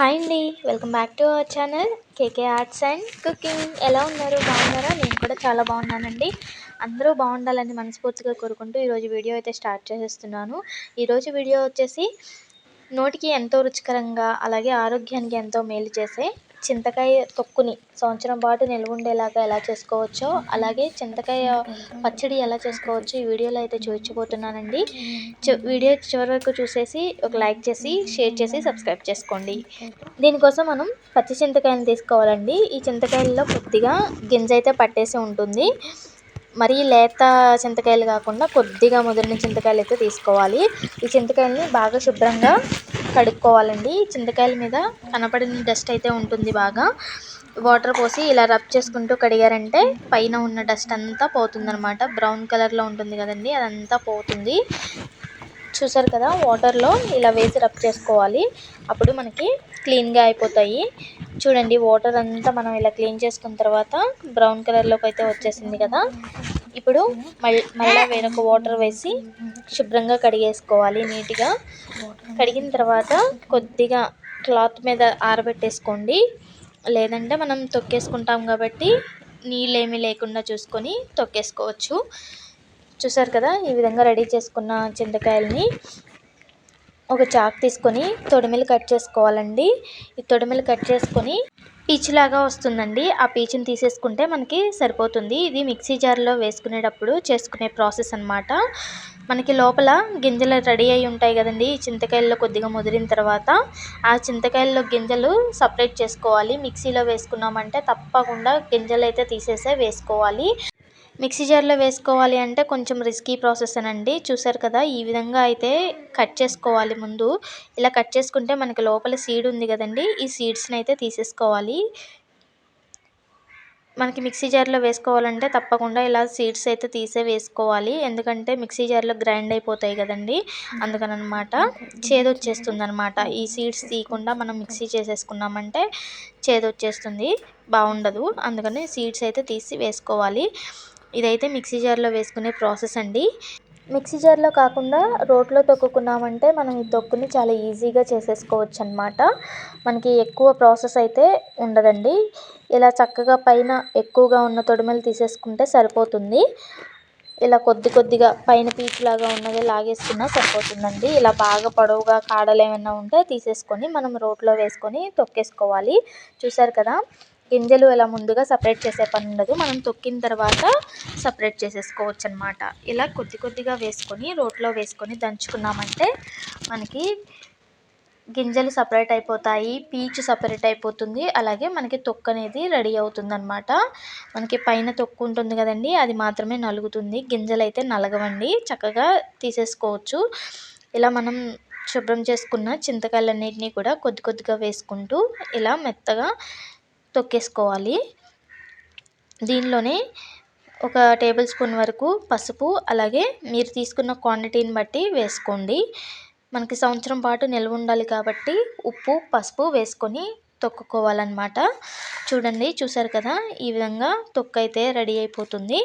Hi అండి welcome back to our channel KK arts and cooking ఎలా ఉన్నారు? బాగున్నారా? నేను కూడా చాలా బాగున్నానండి. అందరూ బాగుండాలని మనస్ఫూర్తిగా కోరుకుంటూ ఈరోజు వీడియో అయితే స్టార్ట్ చేసేస్తున్నాను. ఈరోజు వీడియో వచ్చేసి నోటికి ఎంతో రుచికరంగా అలాగే ఆరోగ్యానికి ఎంతో మేలు చేసే చింతకాయ తొక్కుని సంవత్సరం పాటు నిల్వ ఉండేలాగా ఎలా చేసుకోవచ్చో అలాగే చింతకాయ పచ్చడి ఎలా చేసుకోవచ్చో ఈ వీడియోలో అయితే చూపించబోతున్నానండి. వీడియో చివరి వరకు చూసేసి ఒక లైక్ చేసి షేర్ చేసి సబ్స్క్రైబ్ చేసుకోండి. దీనికోసం మనం పచ్చి చింతకాయలు తీసుకోవాలండి. ఈ చింతకాయల్లో కొద్దిగా గింజ అయితే పట్టేసి ఉంటుంది. మరీ లేత చింతకాయలు కాకుండా కొద్దిగా ముదిరిన చింతకాయలు అయితే తీసుకోవాలి. ఈ చింతకాయల్ని బాగా శుభ్రంగా కడుక్కోవాలండి. చింతకాయల మీద కనపడిన డస్ట్ అయితే ఉంటుంది బాగా. వాటర్ పోసి ఇలా రబ్ చేసుకుంటూ కడిగారంటే పైన ఉన్న డస్ట్ అంతా పోతుందనమాట బ్రౌన్ కలర్లో ఉంటుంది కదండి అదంతా పోతుంది. చూసారు కదా వాటర్లో ఇలా వేసి రబ్ చేసుకోవాలి. అప్పుడు మనకి క్లీన్గా అయిపోతాయి. చూడండి వాటర్ అంతా మనం ఇలా క్లీన్ చేసుకున్న తర్వాత బ్రౌన్ కలర్లోకి అయితే వచ్చేసింది కదా. ఇప్పుడు మళ్ళీ మళ్ళీ వేరొక వాటర్ వేసి శుభ్రంగా కడిగేసుకోవాలి నీట్గా. కడిగిన తర్వాత కొద్దిగా క్లాత్ మీద ఆరబెట్టేసుకోండి. లేదంటే మనం తొక్కేసుకుంటాం కాబట్టి నీళ్ళు ఏమీ లేకుండా చూసుకొని తొక్కేసుకోవచ్చు. చూసారు కదా ఈ విధంగా రెడీ చేసుకున్న చింతకాయలని ఒక చాక్ తీసుకొని తొడిమిలు కట్ చేసుకోవాలండి. ఈ తొడిమిలు కట్ చేసుకొని పీచులాగా వస్తుందండి. ఆ పీచుని తీసేసుకుంటే మనకి సరిపోతుంది. ఇది మిక్సీ జార్లో వేసుకునేటప్పుడు చేసుకునే ప్రాసెస్ అనమాట మనకి లోపల గింజలు రెడీ అయి ఉంటాయి కదండి. చింతకాయల్లో కొద్దిగా ముదిరిన తర్వాత ఆ చింతకాయల్లో గింజలు సపరేట్ చేసుకోవాలి. మిక్సీలో వేసుకున్నామంటే తప్పకుండా గింజలు అయితే తీసేసే వేసుకోవాలి. మిక్సీ జార్లో వేసుకోవాలి అంటే కొంచెం రిస్కీ ప్రాసెస్ అండి చూసారు కదా ఈ విధంగా అయితే కట్ చేసుకోవాలి ముందు. ఇలా కట్ చేసుకుంటే మనకి లోపల సీడ్ ఉంది కదండి ఈ సీడ్స్ని అయితే తీసేసుకోవాలి. మనకి మిక్సీ జార్లో వేసుకోవాలంటే తప్పకుండా ఇలా సీడ్స్ అయితే తీసే వేసుకోవాలి. ఎందుకంటే మిక్సీ జార్లో గ్రైండ్ అయిపోతాయి కదండి అందుకనమాట చేదొచ్చేస్తుంది అనమాట ఈ సీడ్స్ తీయకుండా మనం మిక్సీ చేసేసుకున్నామంటే చేదొచ్చేస్తుంది బాగుండదు. అందుకని సీడ్స్ అయితే తీసి వేసుకోవాలి. ఇదైతే మిక్సీ జార్లో వేసుకునే ప్రాసెస్ అండి. మిక్సీ జార్లో కాకుండా రోట్లో తొక్కుకున్నామంటే మనం ఈ తొక్కుని చాలా ఈజీగా చేసేసుకోవచ్చు అనమాట మనకి ఎక్కువ ప్రాసెస్ అయితే ఉండదండి. ఇలా చక్కగా పైన ఎక్కువగా ఉన్న తొడిమలు తీసేసుకుంటే సరిపోతుంది. ఇలా కొద్ది కొద్దిగా పైన పీచులాగా ఉన్నది లాగేసుకున్నా సరిపోతుందండి. ఇలా బాగా పొడవుగా కాడలు ఏమైనా ఉంటే తీసేసుకొని మనం రోట్లో వేసుకొని తొక్కేసుకోవాలి. చూసారు కదా? గింజలు ఇలా ముందుగా సపరేట్ చేసే పని ఉండదు. మనం తొక్కిన తర్వాత సపరేట్ చేసేసుకోవచ్చు అనమాట ఇలా కొద్ది కొద్దిగా వేసుకొని రోట్లో వేసుకొని దంచుకున్నామంటే మనకి గింజలు సపరేట్ అయిపోతాయి పీచు సపరేట్ అయిపోతుంది. అలాగే మనకి తొక్కు అనేది రెడీ అవుతుంది అనమాట మనకి పైన తొక్కు ఉంటుంది కదండి అది మాత్రమే నలుగుతుంది. గింజలు అయితే నలగవండి చక్కగా తీసేసుకోవచ్చు. ఇలా మనం శుభ్రం చేసుకున్న చింతకాయలన్నింటినీ కూడా కొద్ది కొద్దిగా వేసుకుంటూ ఇలా మెత్తగా తొక్కేసుకోవాలి. దీనిలోనే ఒక టేబుల్ స్పూన్ వరకు పసుపు అలాగే మీరు తీసుకున్న క్వాంటిటీని బట్టి వేసుకోండి. మనకి సంవత్సరం పాటు నిల్వ ఉండాలి కాబట్టి ఉప్పు పసుపు వేసుకొని తొక్కుకోవాలన్నమాట. చూడండి చూసారు కదా ఈ విధంగా తొక్కు అయితే రెడీ అయిపోతుంది.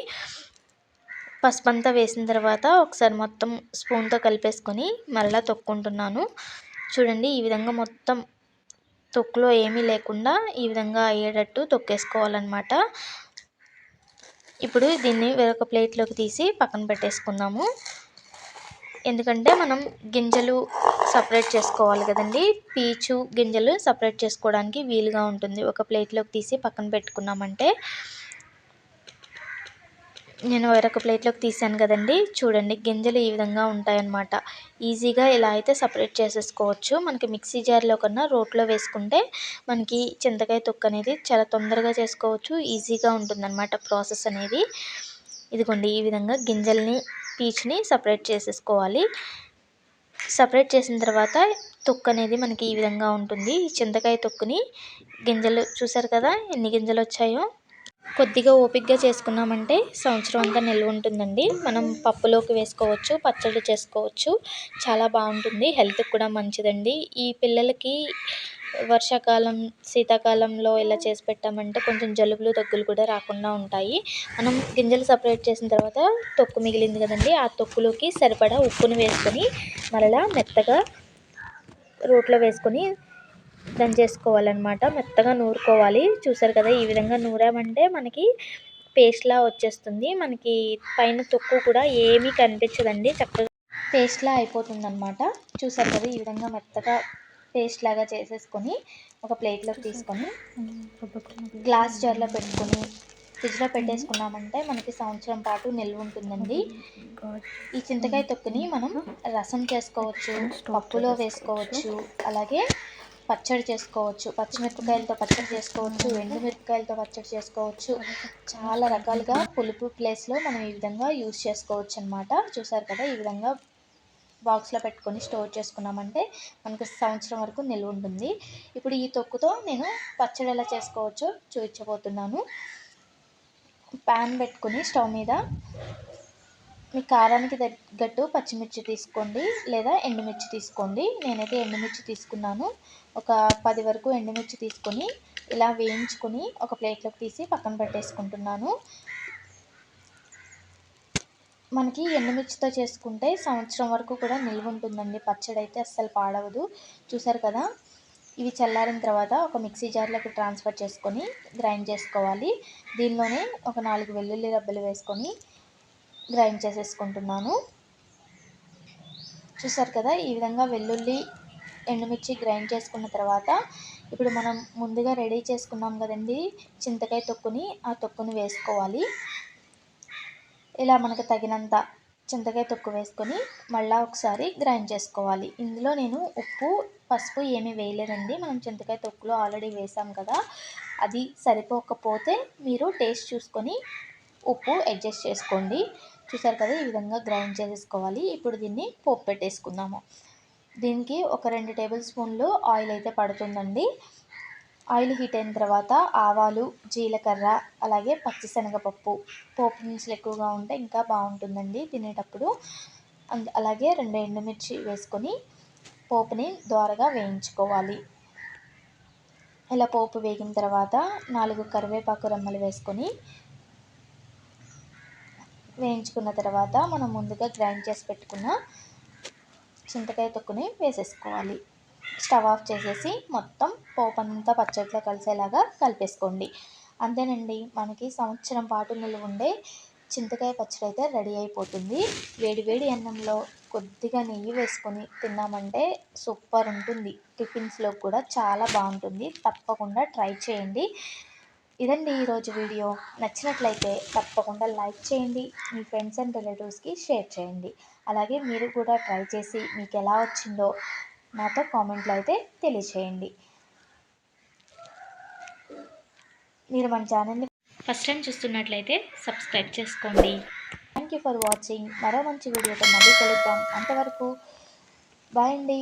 పసుపు అంతా వేసిన తర్వాత ఒకసారి మొత్తం స్పూన్తో కలిపేసుకొని మళ్ళీ తొక్కుంటున్నాను. చూడండి ఈ విధంగా మొత్తం తొక్కులో ఏమీ లేకుండా ఈ విధంగా అయ్యేటట్టు తొక్కేసుకోవాలన్నమాట. ఇప్పుడు దీన్ని వేరొక ప్లేట్లోకి తీసి పక్కన పెట్టేసుకుందాము. ఎందుకంటే మనం గింజలు సపరేట్ చేసుకోవాలి కదండి. పీచు గింజలు సపరేట్ చేసుకోవడానికి వీలుగా ఉంటుంది. ఒక ప్లేట్లోకి తీసి పక్కన పెట్టుకున్నామంటే నేను వేరొక ప్లేట్లోకి తీసాను కదండి. చూడండి గింజలు ఈ విధంగా ఉంటాయన్నమాట. ఈజీగా ఇలా అయితే సపరేట్ చేసేసుకోవచ్చు. మనకి మిక్సీ జార్లో కన్నా రోట్లో వేసుకుంటే మనకి చింతకాయ తొక్క అనేది చాలా తొందరగా చేసుకోవచ్చు. ఈజీగా ఉంటుందన్నమాట ప్రాసెస్ అనేది. ఇదిగోండి ఈ విధంగా గింజల్ని పీచుని సపరేట్ చేసేసుకోవాలి. సపరేట్ చేసిన తర్వాత తొక్కు అనేది మనకి ఈ విధంగా ఉంటుంది. చింతకాయ తొక్కుని గింజలు చూసారు కదా ఎన్ని గింజలు వచ్చాయో? కొద్దిగా ఓపిక్గా చేసుకున్నామంటే సంవత్సరం అంతా నిల్వ ఉంటుందండి. మనం పప్పులోకి వేసుకోవచ్చు పచ్చడి చేసుకోవచ్చు. చాలా బాగుంటుంది. హెల్త్కి కూడా మంచిదండి. ఈ పిల్లలకి వర్షాకాలం శీతాకాలంలో ఇలా చేసి పెట్టామంటే కొంచెం జలుబులు దగ్గులు కూడా రాకుండా ఉంటాయి. మనం గింజలు సపరేట్ చేసిన తర్వాత తొక్కు మిగిలింది కదండి ఆ తొక్కులోకి సరిపడా ఉప్పుని వేసుకొని మరలా మెత్తగా రోట్లో వేసుకొని దంచేసుకోవాలన్నమాట మెత్తగా నూరుకోవాలి. చూసారు కదా ఈ విధంగా నూరామంటే మనకి పేస్ట్లా వచ్చేస్తుంది. మనకి పైన తొక్కు కూడా ఏమీ కనిపించదండి. చక్కగా పేస్ట్లా అయిపోతుంది అనమాట చూసారు కదా ఈ విధంగా మెత్తగా పేస్ట్ లాగా చేసేసుకొని ఒక ప్లేట్లోకి తీసుకొని గ్లాస్ జార్లో పెట్టుకొని ఫ్రిడ్జ్లో పెట్టేసుకున్నామంటే మనకి సంవత్సరం పాటు నిల్వ ఉంటుందండి. ఈ చింతకాయ తొక్కుని మనం రసం చేసుకోవచ్చు పప్పులో వేసుకోవచ్చు అలాగే పచ్చడి చేసుకోవచ్చు. పచ్చిమిరపకాయలతో పచ్చడి చేసుకోవచ్చు. ఎండుమిరపకాయలతో పచ్చడి చేసుకోవచ్చు. చాలా రకాలుగా పులుపు ప్లేస్లో మనం ఈ విధంగా యూస్ చేసుకోవచ్చు అనమాట చూసారు కదా ఈ విధంగా బాక్స్లో పెట్టుకొని స్టోర్ చేసుకున్నామంటే మనకు సంవత్సరం వరకు నిల్వ ఉంటుంది. ఇప్పుడు ఈ తొక్కుతో నేను పచ్చడి ఎలా చేసుకోవచ్చో చూపించబోతున్నాను. ప్యాన్ పెట్టుకుని స్టవ్ మీద మీ కారానికి తగ్గట్టు పచ్చిమిర్చి తీసుకోండి లేదా ఎండుమిర్చి తీసుకోండి. నేనైతే ఎండుమిర్చి తీసుకున్నాను. ఒక పది వరకు ఎండుమిర్చి తీసుకొని ఇలా వేయించుకొని ఒక ప్లేట్లోకి తీసి పక్కన పెట్టేసుకుంటున్నాను. మనకి ఎండుమిర్చితో చేసుకుంటే సంవత్సరం వరకు కూడా నిల్వ ఉంటుందండి. పచ్చడి అయితే అస్సలు పాడవదు. చూసారు కదా? ఇవి చల్లారిన తర్వాత ఒక మిక్సీ జార్లోకి ట్రాన్స్ఫర్ చేసుకొని గ్రైండ్ చేసుకోవాలి. దీనిలోనే ఒక నాలుగు వెల్లుల్లి రబ్బలు వేసుకొని గ్రైండ్ చేసేసుకుంటున్నాను. చూసారు కదా ఈ విధంగా వెల్లుల్లి ఎండుమిర్చి గ్రైండ్ చేసుకున్న తర్వాత ఇప్పుడు మనం ముందుగా రెడీ చేసుకున్నాం కదండి చింతకాయ తొక్కుని ఆ తొక్కుని వేసుకోవాలి. ఇలా మనకు తగినంత చింతకాయ తొక్కు వేసుకొని మళ్ళీ ఒకసారి గ్రైండ్ చేసుకోవాలి. ఇందులో నేను ఉప్పు పసుపు ఏమీ వేయలేదండి. మనం చింతకాయ తొక్కులో ఆల్రెడీ వేసాం కదా అది సరిపోకపోతే మీరు టేస్ట్ చూసుకొని ఉప్పు అడ్జస్ట్ చేసుకోండి. చూసారు కదా ఈ విధంగా గ్రైండ్ చేసేసుకోవాలి. ఇప్పుడు దీన్ని పోపు పెట్టేసుకుందాము. దీనికి ఒక రెండు టేబుల్ స్పూన్లు ఆయిల్ అయితే పడుతుందండి. ఆయిల్ హీట్ అయిన తర్వాత ఆవాలు జీలకర్ర అలాగే పచ్చిశనగపప్పు పోపు దినుసులు ఎక్కువగా ఉంటే ఇంకా బాగుంటుందండి తినేటప్పుడు. అలాగే రెండు ఎండుమిర్చి వేసుకొని పోపుని దోరగా వేయించుకోవాలి. ఇలా పోపు వేగిన తర్వాత నాలుగు కరివేపాకు రెమ్మలు వేసుకొని వేయించుకున్న తర్వాత మనం ముందుగా గ్రైండ్ చేసి పెట్టుకున్న చింతకాయ తొక్కుని వేసేసుకోవాలి. స్టవ్ ఆఫ్ చేసేసి మొత్తం పోపు అంతా పచ్చడిలో కలిసేలాగా కలిపేసుకోండి. అంతేనండి మనకి సంవత్సరం పాటు నిల్వ ఉండే చింతకాయ పచ్చడి అయితే రెడీ అయిపోతుంది. వేడివేడి అన్నంలో కొద్దిగా నెయ్యి వేసుకొని తిన్నామంటే సూపర్ ఉంటుంది. టిఫిన్స్లో కూడా చాలా బాగుంటుంది. తప్పకుండా ట్రై చేయండి. ఇదండి ఈరోజు వీడియో. నచ్చినట్లయితే తప్పకుండా లైక్ చేయండి మీ ఫ్రెండ్స్ అండ్ రిలేటివ్స్కి షేర్ చేయండి. అలాగే మీరు కూడా ట్రై చేసి మీకు ఎలా వచ్చిందో నాతో కామెంట్లో అయితే తెలియచేయండి. మీరు మన ఛానల్ని ఫస్ట్ టైం చూస్తున్నట్లయితే సబ్స్క్రైబ్ చేసుకోండి. Thank you for watching. మరో మంచి వీడియోతో మళ్ళీ కలుద్దాం. అంతవరకు బాయ్ అండి.